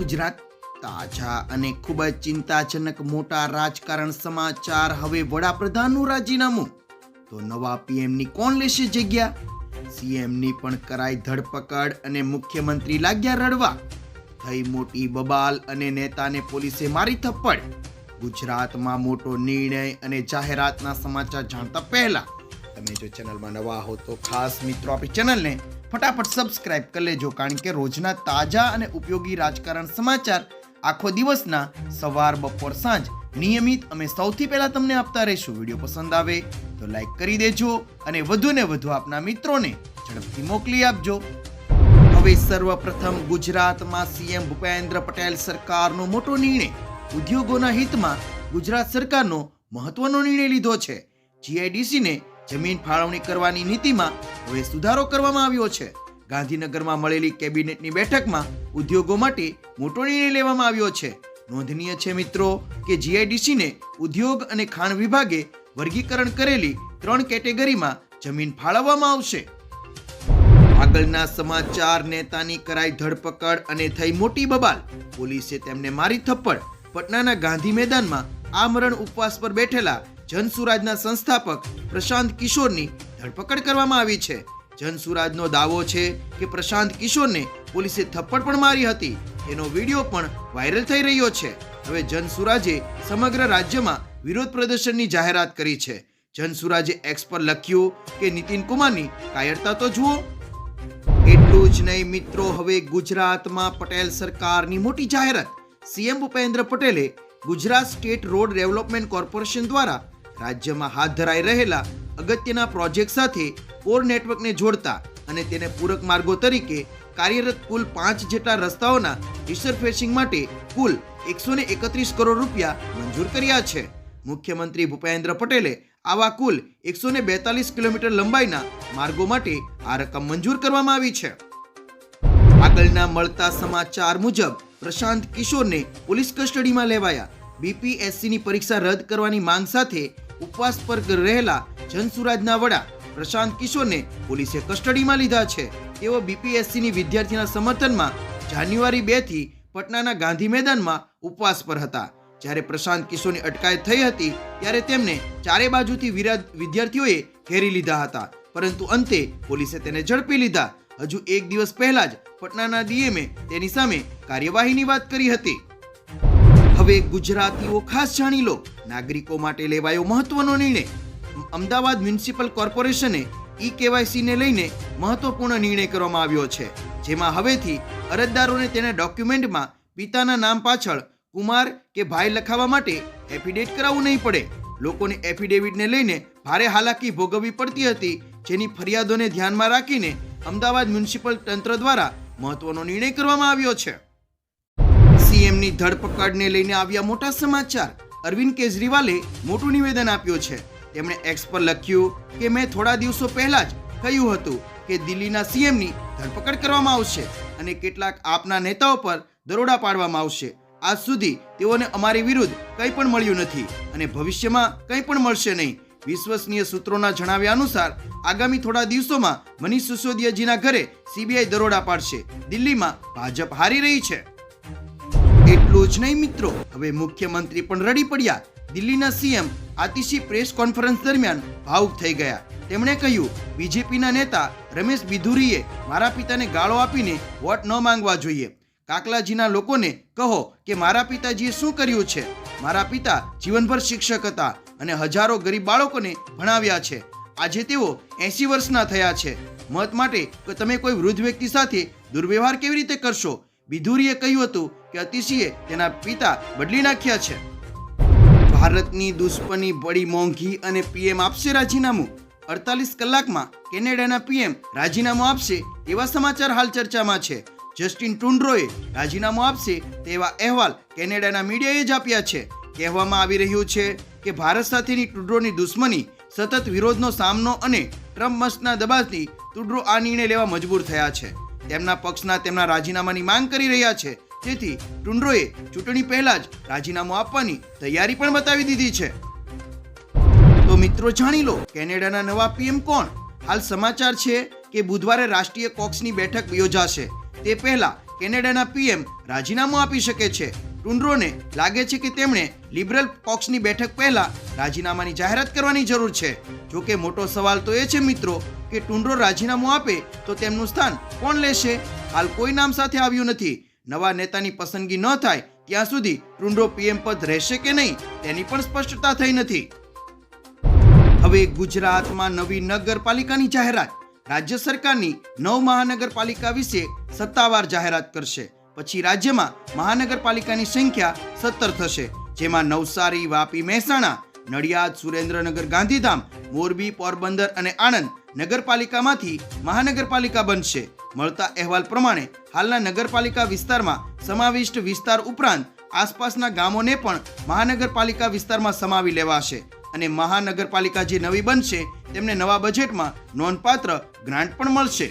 ગુજરાત, તાજા અને ખૂબ જ ચિંતાજનક મોટા રાજકારણ સમાચાર હવે વડાપ્રધાનનું રાજીનામું. તો નવા પીએમની કોણ લેશે જગ્યા? સીએમની પણ કરાઈ ધરપકડ અને મુખ્યમંત્રી લાગ્યા રડવા. થઈ મોટી બબાલ અને નેતાને પોલીસે મારી થપ્પડ. ગુજરાતમાં મોટો નિર્ણય અને જાહેરાતના સમાચાર જાણતા પહેલા. તમે જો ચેનલમાં નવા હો તો ખાસ મિત્રો આપણી ચેનલને ફટાફટ સબસ્ક્રાઇબ કરી લેજો, કારણ કે રોજના તાજા અને ઉપયોગી રાજકારણ સમાચાર આખો દિવસના સવાર, બપોર, સાંજ નિયમિત અમે સૌથી પહેલા તમને આપતા રહીશું. વીડિયો પસંદ આવે તો લાઈક કરી દેજો અને વધુને વધુ આપના મિત્રોને ઝડપથી મોકલી આપજો. હવે સર્વપ્રથમ ગુજરાતમાં સીએમ ભૂપેન્દ્ર પટેલ સરકારનો મોટો નિર્ણય ઉદ્યોગોના હિતમાં ગુજરાત સરકારનો મહત્વનો નિર્ણય લીધો છે. જીઆઈડીસીને જમીન ફાળવણી કરવાની નીતિમાં હવે સુધારો કરવામાં આવ્યો છે. ગાંધીનગરમાં મળેલી કેબિનેટની બેઠકમાં ઉદ્યોગો માટે મોટો નિર્ણય લેવામાં આવ્યો છે. નોંધનીય છે મિત્રો કે જીઆઈડીસીને ઉદ્યોગ અને ખાણ વિભાગે વર્ગીકરણ કરેલી ત્રણ કેટેગરીમાં જમીન ફાળવવામાં આવશે. આગળના સમાચાર, નેતાની કરાઈ ધરપકડ અને થઈ મોટી બબાલ. પોલીસે તેમને મારી થપ્પડ. પટનાના ગાંધી મેદાનમાં આમરણ ઉપવાસ પર બેઠેલા જનસુરાજના સંસ્થાપક પ્રશાંત કિશોરની ધરપકડ કરવામાં આવી છે. જનસુરાજનો દાવો છે કે પ્રશાંત કિશોરને પોલીસે થપ્પડ પણ મારી હતી. એનો વીડિયો પણ વાયરલ થઈ રહ્યો છે. હવે જનસુરાજે સમગ્ર રાજ્યમાં વિરોધ પ્રદર્શનની જાહેરાત કરી છે. જનસુરાજે એક્સ પર લખ્યું કે નીતિન કુમારની કાયરતા તો જુઓ. એટલું જ નહીં મિત્રો, હવે ગુજરાતમાં પટેલ સરકારની મોટી જાહેરાત. સીએમ ભૂપેન્દ્ર પટેલે Gujarat state road development corporation દ્વારા રાજ્યમાં હાથ ધરાઈ રહેલા અગત્યના પ્રોજેક્ટ સાથે કોર નેટવર્કને જોડતા અને તેને પૂરક માર્ગો તરીકે કાર્યરત કુલ પાંચ જેટલા રસ્તાઓના રિસર્ફેસિંગ માટે કુલ એકસો ને એકત્રીસ કરોડ રૂપિયા મંજૂર કર્યા છે. મુખ્યમંત્રી ભૂપેન્દ્ર પટેલે આવા કુલ એકસો ને બેતાલીસ કિલોમીટર લંબાઈના માર્ગો માટે આ રકમ મંજૂર કરવામાં આવી છે. આગળના મળતા સમાચાર મુજબ, પ્રશાંત કિશોરને પોલીસ કસ્ટડીમાં લેવાયા. બીપીએસસીની પરીક્ષા રદ કરવાની માંગ સાથે ઉપવાસ પર રહેલા જનસુરાજના વડા પ્રશાંત કિશોરને પોલીસે કસ્ટડીમાં લીધા છે. તેઓ બીપીએસસીની વિદ્યાર્થીના સમર્થનમાં જાન્યુઆરી બેથી પટનાના ગાંધી મેદાનમાં ઉપવાસ પર હતા. જ્યારે પ્રશાંત કિશોરની અટકાયત થઈ હતી, ત્યારે તેમને ચારે બાજુથી વિદ્યાર્થીઓએ ઘેરી લીધા હતા. પરંતુ અંતે પોલીસે તેને ઝડપી લીધા. હજુ એક દિવસ પહેલા જ પટનાના ડીએમએ તેની સામે કાર્યવાહીની વાત કરી હતી. હવે ગુજરાતીઓ ખાસ જાણી લો. નાગરિકો માટે લેવાયો મહત્વનો નિર્ણય. અમદાવાદ મ્યુનિસિપલ કોર્પોરેશને ઈ કેવાયસીને લઈને મહત્વપૂર્ણ નિર્ણય કરવામાં આવ્યો છે, જેમાં હવેથી અરજદારોને તેના ડોક્યુમેન્ટમાં પિતાના નામ પાછળ કુમાર કે ભાઈ લખાવવા માટે એફિડેવિટ કરાવવું નહીં પડે. લોકોને એફિડેવિટને લઈને ભારે હાલાકી ભોગવવી પડતી હતી, જેની ફરિયાદોને ધ્યાનમાં રાખીને અમદાવાદ મ્યુનિસિપલ તંત્ર દ્વારા મહત્વનો નિર્ણય કરવામાં આવ્યો છે. સીએમની ધરપકડને લઈને આવ્યા મોટા સમાચાર. અરવિંદ કેજરીવાલે મોટું નિવેદન આપ્યું છે. તેમણે એક્સ પર લખ્યું કે મેં થોડા દિવસો પહેલા જ કહ્યું હતું કે દિલ્હીના સીએમની ધરપકડ કરવામાં આવશે અને કેટલાક આપના નેતાઓ પર દરોડા પાડવામાં આવશે. આજ સુધી તેઓને અમારી વિરુદ્ધ કંઈ પણ મળ્યું નથી અને ભવિષ્યમાં કંઈ પણ મળશે નહીં. વિશ્વસનીય સૂત્રોના જણાવ્યા અનુસાર, આગામી થોડા દિવસોમાં મનીષ સિસોદિયાજીના ઘરે સીબીઆઈ દરોડા પાડશે. દિલ્હીમાં ભાજપ હારી રહી છે. એટલું જ નહીં મિત્રો. હવે મુખ્યમંત્રી પણ રડી પડ્યા. દિલ્હીના સીએમ આતિશી પ્રેસ કોન્ફરન્સ દરમિયાન ભાવુક થઈ ગયા. તેમણે કહ્યું, બીજેપીના નેતા રમેશ બિધુરીએ મારા પિતાને ગાળો આપીને વોટ ન માંગવા જોઈએ. કાકલાજીના લોકોને કહો કે મારા પિતાજીએ શું કર્યું છે? મારા પિતા જીવનભર શિક્ષક હતા અને હજારો ગરીબ બાળકોને ભણાવ્યા છે. આજે તેઓ એસી વર્ષના થયા છે. મત માટે તમે કોઈ વૃદ્ધ વ્યક્તિ સાથે દુર્વ્યવહાર કેવી રીતે કરશો? બિધુરીએ કહ્યું હતું કે અતિશીએ તેના પિતા બદલી નાખ્યા છે. ભારતની દુશ્મની બડી મોંઘી અને પીએમ આપશે રાજીનામું. અડતાલીસ કલાકમાં કેનેડાના પીએમ રાજીનામું આપશે તેવા સમાચાર હાલ ચર્ચામાં છે. જસ્ટિન ટુન્ડ્રોએ રાજીનામું આપશે તેવા અહેવાલ કેનેડાના મીડિયાએ જ આપ્યા છે. કહેવામાં આવી રહ્યું છે કે ભારત સાથેની ટુડ્રોની દુશ્મની સતત વિરોધનો સામનો અને ટ્રમ્પ મસ્તના દબાણથી ટુડ્રો આ નિર્ણય લેવા મજબૂર થયા છે. તેમના પક્ષના તેમના રાજીનામાની માંગ કરી રહ્યા છે. તેથી ટુંડ્રોએ ચૂંટણી પહેલા જ રાજીનામું આપવાની તૈયારી પણ બતાવી દીધી છે. તો મિત્રો જાણી લો, કેનેડાના નવા પીએમ કોણ? હાલ સમાચાર છે કે બુધવારે રાષ્ટ્રીય કોક્સની બેઠક યોજાશે. તે પહેલા કેનેડાના પીએમ રાજીનામું આપી શકે છે. ટુંડ્રોને લાગે છે કે તેમણે લિબરલ કોક્સની બેઠક પહેલા રાજીનામાની જાહેરાત કરવાની જરૂર છે. જો કે મોટો સવાલ તો એ છે મિત્રો કે ટુંડ્રો રાજીનામું આપે તો તેમનું સ્થાન કોણ લેશે? હાલ કોઈ નામ સાથે આવ્યું નથી. નવા નેતાની પસંદગી ન થાય, ત્યાં સુધી ટુન્ડ્રો પીએમ પદ રહેશે કે નહીં, તેની પણ સ્પષ્ટતા થઈ નથી. હવે ગુજરાતમાં નવી નગરપાલિકાની જાહેરાત. રાજ્ય સરકારની નવ મહાનગરપાલિકા વિશે સત્તાવાર જાહેરાત કરશે. પછી રાજ્યમાં મહાનગરપાલિકાની સંખ્યા સત્તર થશે, જેમાં નવસારી, વાપી, મહેસાણા, નડિયાદ, સુરેન્દ્રનગર, ગાંધીધામ, મોરબી, પોરબંદર અને આણંદ નગરપાલિકામાંથી મહાનગરપાલિકા બનશે. મળતા અહેવાલ પ્રમાણે હાલના નગરપાલિકા વિસ્તારમાં સમાવિષ્ટ વિસ્તાર ઉપરાંત આસપાસના ગામોને પણ મહાનગરપાલિકા વિસ્તારમાં સમાવી લેવાશે અને મહાનગરપાલિકા જે નવી બનશે તેમને નવા બજેટમાં નોંધપાત્ર ગ્રાન્ટ પણ મળશે.